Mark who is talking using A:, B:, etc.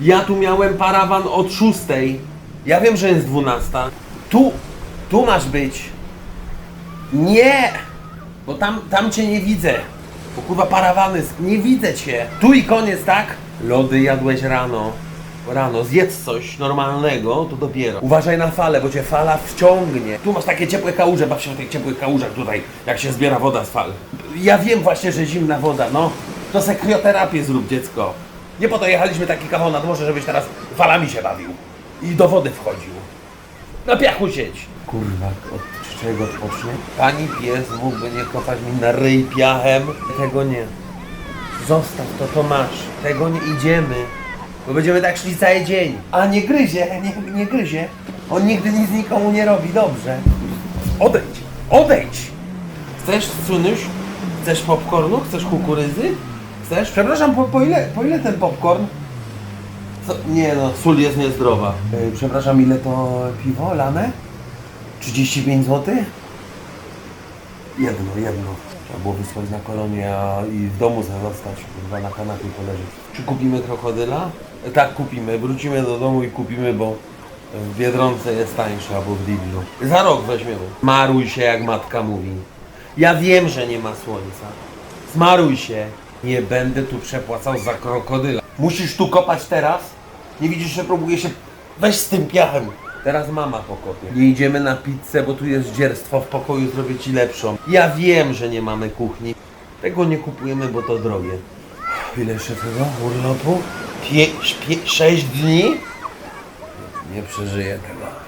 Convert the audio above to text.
A: Ja tu miałem parawan od 6. Ja wiem, że jest 12. Tu, tu masz być. Nie! Bo tam, tam cię nie widzę. Bo kurwa parawany, nie widzę cię. Tu i koniec, tak? Lody jadłeś rano. Rano, zjedz coś normalnego, to dopiero. Uważaj na falę, bo cię fala wciągnie. Tu masz takie ciepłe kałuże, baw się w tych ciepłych kałużach tutaj, jak się zbiera woda z fal. Ja wiem właśnie, że zimna woda, no. To se krioterapię zrób, dziecko. Nie po to jechaliśmy taki kawał nad morze, żebyś teraz falami się bawił. I do wody wchodził. Na piachu sieć. Kurwa, od czego odpocznie? Pani pies mógłby nie kopać mi na ryj piachem. Tego nie. Zostaw to, to masz. Tego nie idziemy. Bo będziemy tak szli cały dzień. A nie gryzie, nie, nie gryzie. On nigdy nic nikomu nie robi, dobrze. Odejdź, odejdź! Chcesz, Sunuś? Chcesz popcornu? Chcesz kukurydzy? Chcesz? Przepraszam, po, po, ile, po ile ten popcorn? Co? Nie no, sól jest niezdrowa. Yy, przepraszam, ile to piwo lane? 35 zł? Jedno, jedno. Trzeba było wysłać na kolonię a i w domu sobie zostać, kurwa, na kanapie poleżeć. Czy kupimy krokodyla? E, Tak, kupimy. Wrócimy do domu i kupimy, bo w Biedronce jest tańsze albo w Lidlu. Za rok weźmiemy. Maruj się, jak matka mówi. Ja wiem, że nie ma słońca. Zmaruj się. Nie będę tu przepłacał za krokodyla. Musisz tu kopać teraz? Nie widzisz, że próbuję się... Weź z tym piachem. Teraz mama pokopie. Nie idziemy na pizzę, bo tu jest dzierstwo w pokoju, zrobię ci lepszą. Ja wiem, że nie mamy kuchni. Tego nie kupujemy, bo to drogie. Ile tego urlopu? Pie, pie, sześć dni? Nie przeżyję tego.